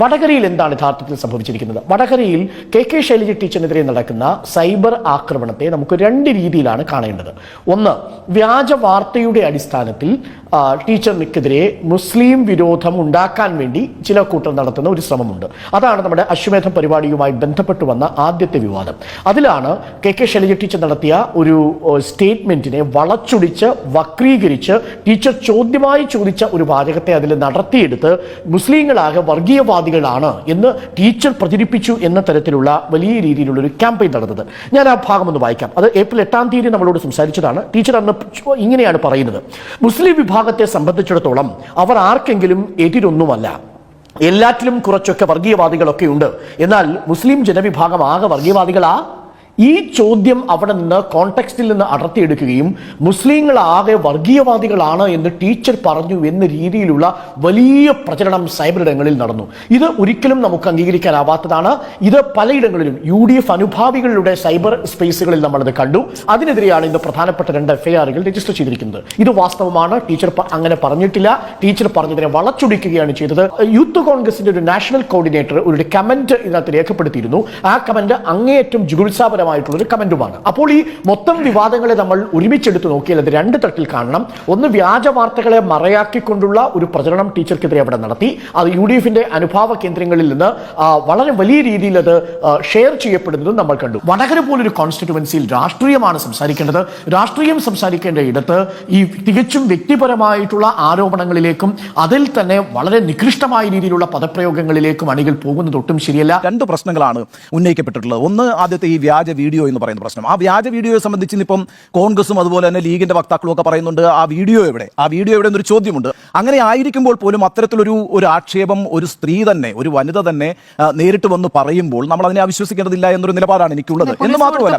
വടകരയിൽ എന്താണ് യഥാർത്ഥത്തിൽ സംഭവിച്ചിരിക്കുന്നത്? വടകരയിൽ കെ കെ ശൈലജ ടീച്ചറിനെതിരെ നടക്കുന്ന സൈബർ ആക്രമണത്തെ നമുക്ക് രണ്ട് രീതിയിലാണ് കാണേണ്ടത്. ഒന്ന് വ്യാജ വാർത്തയുടെ അടിസ്ഥാനത്തിൽ ടീച്ചറിനെതിരെ മുസ്ലിം വിരോധം ഉണ്ടാക്കാൻ വേണ്ടി ചില കൂട്ടർ നടത്തുന്ന ഒരു ശ്രമമുണ്ട്. അതാണ് നമ്മുടെ അശ്വമേധം പരിപാടിയുമായി ബന്ധപ്പെട്ട് വന്ന ആദ്യത്തെ വിവാദം. അതിലാണ് കെ കെ ശൈലജ ടീച്ചർ നടത്തിയ ഒരു സ്റ്റേറ്റ്മെന്റിനെ വളച്ചൊടിച്ച് വക്രീകരിച്ച് ടീച്ചർ ചോദ്യമായി ചോദിച്ച ഒരു വാചകത്തെ അതിൽ നടത്തിയെടുത്ത് മുസ്ലിങ്ങളാകെ വർഗീയവാദികളാണ് എന്ന് ടീച്ചർ പ്രചരിപ്പിച്ചു എന്ന തരത്തിലുള്ള വലിയ രീതിയിലുള്ള ഒരു ക്യാമ്പയിൻ നടന്നത്. ഞാൻ ആ ഭാഗം ഒന്ന് വായിക്കാം. അത് ഏപ്രിൽ എട്ടാം തീയതി നമ്മളോട് സംസാരിച്ചതാണ്. ടീച്ചർ അന്ന് ഇങ്ങനെയാണ് പറയുന്നത്. മുസ്ലിം വിഭാഗത്തെ സംബന്ധിച്ചിടത്തോളം അവർ ആർക്കെങ്കിലും എതിരൊന്നുമല്ല. എല്ലാറ്റിലും കുറച്ചൊക്കെ വർഗീയവാദികളൊക്കെ ഉണ്ട്. എന്നാൽ മുസ്ലിം ജനവിഭാഗം ആകെ വർഗീയവാദികളാ? ഈ ചോദ്യം അവിടെ നിന്ന് കോണ്ടെക്സ്റ്റിൽ നിന്ന് അടർത്തിയെടുക്കുകയും മുസ്ലിങ്ങളാകെ വർഗീയവാദികളാണ് എന്ന് ടീച്ചർ പറഞ്ഞു എന്ന രീതിയിലുള്ള വലിയ പ്രചരണം സൈബർ ഇടങ്ങളിൽ നടന്നു. ഇത് ഒരിക്കലും നമുക്ക് അംഗീകരിക്കാനാവാത്തതാണ്. ഇത് പലയിടങ്ങളിലും യു ഡി എഫ് അനുഭാവികളുടെ സൈബർ സ്പേസുകളിൽ നമ്മളത് കണ്ടു. അതിനെതിരെയാണ് ഇന്ന് പ്രധാനപ്പെട്ട രണ്ട് എഫ്ഐആറുകൾ രജിസ്റ്റർ ചെയ്തിരിക്കുന്നത്. ഇത് വാസ്തവമാണ്. ടീച്ചർ അങ്ങനെ പറഞ്ഞിട്ടില്ല. ടീച്ചർ പറഞ്ഞതിനെ വളച്ചൊടിക്കുകയാണ് ചെയ്തത്. യൂത്ത് കോൺഗ്രസിന്റെ ഒരു നാഷണൽ കോർഡിനേറ്റർ ഒരു കമന്റ് ഇതിനകത്ത് രേഖപ്പെടുത്തിയിരുന്നു. ആ കമന്റ് അങ്ങേയറ്റം ജുഗുത്സാപരമായിട്ടുള്ള ഒരു കമന്റുമാണ്. അപ്പോൾ ഈ മൊത്തം വിവാദങ്ങളെ നമ്മൾ ഒരുമിച്ചെടുത്ത് നോക്കിയാൽ അത് രണ്ട് തട്ടിൽ കാണണം. ഒന്ന് വ്യാജ വാർത്തകളെ മറയാക്കിക്കൊണ്ടുള്ള ഒരു പ്രചരണം ടീച്ചർക്കെതിരെ അവിടെ നടത്തി. അത് യു ഡി എഫിന്റെ അനുഭാവ കേന്ദ്രങ്ങളിൽ നിന്ന് വളരെ വലിയ രീതിയിൽ അത് ഷെയർ ചെയ്യപ്പെടുന്നതും നമ്മൾ കണ്ടു. വടകര പോലൊരു കോൺസ്റ്റിറ്റുവൻസിയിൽ രാഷ്ട്രീയമാണ് സംസാരിക്കേണ്ടത്. രാഷ്ട്രീയം സംസാരിക്കേണ്ട ഇടത്ത് ഈ തികച്ചും വ്യക്തിപരമായിട്ടുള്ള ആരോപണങ്ങളിലേക്കും അതിൽ തന്നെ വളരെ നികൃഷ്ടമായ രീതിയിലുള്ള പദപ്രയോഗങ്ങളിലേക്കും അണികൾ പോകുന്നത് ഒട്ടും ശരിയല്ല. രണ്ട് പ്രശ്നങ്ങളാണ് ഉന്നയിക്കപ്പെട്ടിട്ടുള്ളത്. ഒന്ന് ആദ്യത്തെ ഈ വ്യാജ വീഡിയോ എന്ന് പറയുന്ന പ്രശ്നം. ആ വ്യാജ വീഡിയോയെ സംബന്ധിച്ച് ഇപ്പം കോൺഗ്രസും അതുപോലെ തന്നെ ലീഗിന്റെ വക്താക്കളും ഒക്കെ പറയുന്നുണ്ട് ആ വീഡിയോ എവിടെ? ആ വീഡിയോ എവിടെ എന്നൊരു ചോദ്യമുണ്ട്. അങ്ങനെ ആയിരിക്കുമ്പോൾ പോലും അത്തരത്തിലൊരു ഒരു ആക്ഷേപം ഒരു സ്ത്രീ തന്നെ ഒരു വനിത തന്നെ നേരിട്ട് വന്ന് പറയുമ്പോൾ നമ്മൾ അതിനെ അവിശ്വസിക്കേണ്ടതില്ല എന്നൊരു നിലപാടാണ് എനിക്കുള്ളത്. എന്ന് മാത്രമല്ല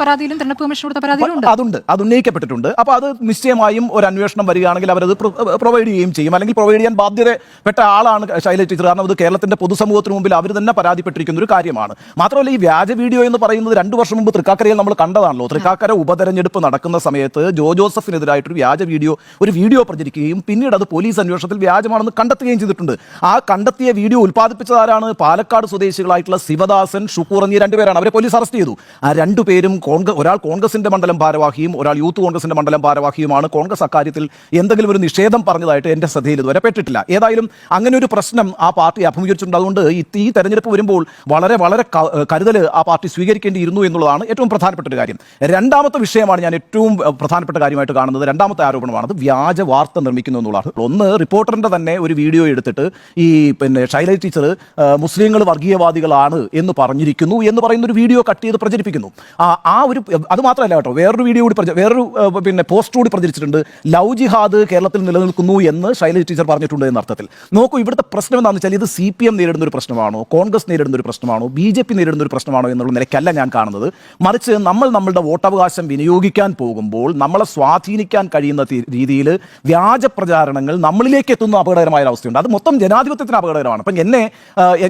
അതുണ്ട്. അത് ഉന്നയിക്കപ്പെട്ടിട്ടുണ്ട്. അപ്പോൾ അത് നിശ്ചയമായും ഒരു അന്വേഷണം വരികയാണെങ്കിൽ അവരത് പ്രൊവൈഡ് ചെയ്യുകയും ചെയ്യും. അല്ലെങ്കിൽ പ്രൊവൈഡ് ചെയ്യാൻ ബാധ്യതപ്പെട്ട ആളാണ് ശൈലജ ടീച്ചർ. കാരണം അത് കേരളത്തിന്റെ പൊതുസമൂഹത്തിന് മുമ്പിൽ അവർ തന്നെ പരാതിപ്പെട്ടിരിക്കുന്ന ഒരു കാര്യമാണ്. മാത്രമല്ല ഈ വ്യാജ വീഡിയോ എന്ന് പറയുന്നത് രണ്ടു വർഷം മുമ്പ് തൃക്കാക്കരയിൽ നമ്മൾ കണ്ടതാണല്ലോ. തൃക്കാക്കര ഉപതെരഞ്ഞെടുപ്പ് നടക്കുന്ന സമയത്ത് ജോ ജോസഫിനെതിരായിട്ടൊരു വ്യാജ വീഡിയോ ഒരു വീഡിയോ പ്രചരിക്കുകയും പിന്നീട് അത് പോലീസ് അന്വേഷണത്തിൽ വ്യാജമാണെന്ന് കണ്ടെത്തുകയും ചെയ്തിട്ടുണ്ട്. ആ കണ്ടെത്തിയ വീഡിയോ ഉൽപ്പാദിപ്പിച്ചതാരാണ് പാലക്കാട് സ്വദേശികളായിട്ടുള്ള ശിവദാസൻ ഷുക്കൂർ എന്നീ രണ്ടുപേരാണ് അവരെ പോലീസ് അറസ്റ്റ് ചെയ്തു. ആ രണ്ടുപേരും കോൺഗ്രസ് ഒരാൾ കോൺഗ്രസിന്റെ മണ്ഡലം ഭാരവാഹിയും ഒരാൾ യൂത്ത് കോൺഗ്രസിന്റെ മണ്ഡലം ഭാരവാഹിയുമാണ്. കോൺഗ്രസ് അക്കാര്യത്തിൽ എന്തെങ്കിലും ഒരു നിഷേധം പറഞ്ഞതായിട്ട് എന്റെ ശ്രദ്ധയിൽ ഇതുവരെ പെട്ടിട്ടില്ല. ഏതായാലും അങ്ങനെ ഒരു പ്രശ്നം ആ പാർട്ടി അഭിമുഖീകരിച്ചിട്ടുണ്ട്. അതുകൊണ്ട് ഈ തെരഞ്ഞെടുപ്പ് വരുമ്പോൾ വളരെ വളരെ കരുതൽ ആ പാർട്ടി സ്വീകരിക്കേണ്ടിയിരുന്നു എന്നുള്ളതാണ് ഏറ്റവും പ്രധാനപ്പെട്ട ഒരു കാര്യം. രണ്ടാമത്തെ വിഷയമാണ് ഞാൻ ഏറ്റവും പ്രധാനപ്പെട്ട കാര്യമായിട്ട് കാണുന്നത്. രണ്ടാമത്തെ ആരോപണമാണ് അത് വ്യാജ വാർത്ത നിർമ്മിക്കുന്നു എന്നുള്ളതാണ്. ഒന്ന് റിപ്പോർട്ടറിന്റെ തന്നെ ഒരു വീഡിയോ എടുത്തിട്ട് ഈ പിന്നെ ശൈലജ ടീച്ചർ മുസ്ലിങ്ങൾ വർഗീയവാദികളാണ് എന്ന് പറഞ്ഞിരിക്കുന്നു എന്ന് പറയുന്ന ഒരു വീഡിയോ കട്ട് ചെയ്ത് പ്രചരിപ്പിക്കുന്നു. ആ ആ ഒരു അത് മാത്രമല്ല കേട്ടോ വേറൊരു വീഡിയോ കൂടി പ്രചരി വേറൊരു പിന്നെ പോസ്റ്റ് കൂടി പ്രചരിച്ചിട്ടുണ്ട്. ലവ് ജിഹാദ് കേരളത്തിൽ നിലനിൽക്കുന്നു എന്ന് ശൈലജ ടീച്ചർ പറഞ്ഞിട്ടുണ്ട് എന്ന അർത്ഥത്തിൽ. നോക്കൂ ഇവിടുത്തെ പ്രശ്നം എന്താണെന്ന് വെച്ചാൽ ഇത് സി പി എം നേരിടുന്ന ഒരു പ്രശ്നമാണോ? കോൺഗ്രസ് നേരിടുന്ന ഒരു പ്രശ്നമാണോ? ബി ജെ പി നേരിടുന്ന ഒരു പ്രശ്നമാണോ എന്നുള്ള നിലയ്ക്കല്ല ഞാൻ കാണുന്നത്. മറിച്ച് നമ്മൾ നമ്മളുടെ വോട്ടവകാശം വിനിയോഗിക്കാൻ പോകുമ്പോൾ നമ്മളെ സ്വാധീനിക്കാൻ കഴിയുന്ന രീതിയിൽ വ്യാജ പ്രചാരണങ്ങൾ നമ്മളിലേക്ക് എത്തുന്ന അപകടകരമായ അവസ്ഥയുണ്ട്. അത് മൊത്തം ജനാധിപത്യത്തിന് അപകടകരമാണ്. അപ്പം എന്നെ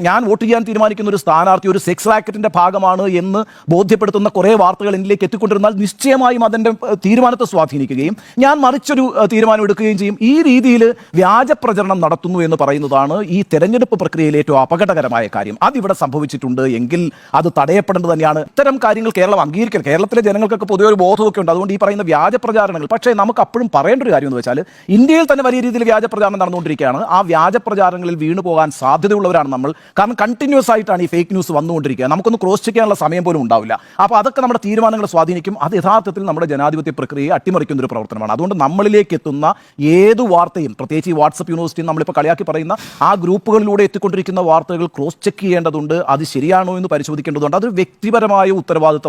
ഞാൻ വോട്ട് ചെയ്യാൻ തീരുമാനിക്കുന്ന ഒരു സ്ഥാനാർത്ഥി ഒരു സെക്സ് റാക്കറ്റിന്റെ ഭാഗമാണ് എന്ന് ബോധ്യപ്പെടുത്തുന്ന കുറേ വാർത്തകൾ എന്നിലേക്ക് എത്തിക്കൊണ്ടിരുന്നാൽ നിശ്ചയമായും അതിന്റെ തീരുമാനത്തെ സ്വാധീനിക്കുകയും ഞാൻ മറിച്ചൊരു തീരുമാനം എടുക്കുകയും ചെയ്യും. ഈ രീതിയിൽ വ്യാജ പ്രചരണം നടത്തുന്നു എന്ന് പറയുന്നതാണ് ഈ തെരഞ്ഞെടുപ്പ് പ്രക്രിയയിലെ ഏറ്റവും അപകടകരമായ കാര്യം. അതിവിടെ സംഭവിച്ചിട്ടുണ്ട് എങ്കിൽ അത് തടയപ്പെടേണ്ടത് തന്നെയാണ്. ഇത്തരം കാര്യങ്ങൾ കേരളം അംഗീകരിക്കണം കേരളത്തിലെ ജനങ്ങൾക്കൊക്കെ പൊതുവെ ഒരു ബോധമൊക്കെ ഉണ്ട്. അതുകൊണ്ട് ഈ പറയുന്ന വ്യാജ പ്രചാരണങ്ങൾ. പക്ഷേ നമുക്ക് അപ്പോഴും പറയേണ്ട ഒരു കാര്യം എന്ന് വെച്ചാൽ ഇന്ത്യയിൽ തന്നെ വലിയ രീതിയിൽ വ്യാജ പ്രചാരണം നടന്നുകൊണ്ടിരിക്കുകയാണ്. ആ വ്യാജ പ്രചാരണങ്ങളിൽ വീണു പോകാൻ സാധ്യതയുള്ളവരാണ് നമ്മൾ. കാരണം കണ്ടിന്യൂസ് ആയിട്ടാണ് ഈ ഫേക്ക് ന്യൂസ് വന്നുകൊണ്ടിരിക്കുക. നമുക്കൊന്ന് ക്രോസ് ചെയ്യാനുള്ള സമയം പോലും ഉണ്ടാവില്ല. അപ്പോൾ അതൊക്കെ നമ്മുടെ തീരുമാനങ്ങളെ സ്വാധീനിക്കും. അത് യഥാർത്ഥത്തിൽ നമ്മുടെ ജനാധിപത്യ പ്രക്രിയയെ അട്ടിമറിക്കുന്ന ഒരു പ്രവർത്തനമാണ്. അതുകൊണ്ട് നമ്മളിലേക്ക് എത്തുന്ന ഏത് വാർത്തയും പ്രത്യേകിച്ച് ഈ വാട്സപ്പ് യൂണിവേഴ്സിറ്റി നമ്മളിപ്പോൾ കളിയാക്കി പറയുന്ന ആ ഗ്രൂപ്പുകളിലൂടെ എത്തിക്കൊണ്ടിരിക്കുന്ന വാർത്തകൾ ക്രോസ് ചെക്ക് ചെയ്യേണ്ടതുണ്ട്. അത് ശരിയാണോ എന്ന് പരിശോധിക്കേണ്ടതുണ്ട്. അതൊരു വ്യക്തിപരമായ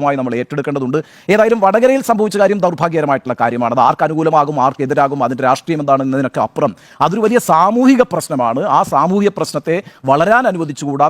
ഉത്തരവാദിത്തമായി നമ്മൾ ഏറ്റെടുക്കേണ്ടതുണ്ട്. ഏതായാലും വടകരയിൽ സംഭവിച്ച കാര്യം ദൗർഭാഗ്യകരമായിട്ടുള്ള കാര്യമാണ്. അത് ആർക്ക് അനുകൂലമാകും ആർക്ക് എതിരാകും അതിന്റെ രാഷ്ട്രീയം എന്താണെന്നതിനൊക്കെ അപ്പുറം. അതൊരു വലിയ സാമൂഹിക പ്രശ്നമാണ്. ആ സാമൂഹിക പ്രശ്നത്തെ വളരാൻ അനുവദിച്ചുകൂടാ.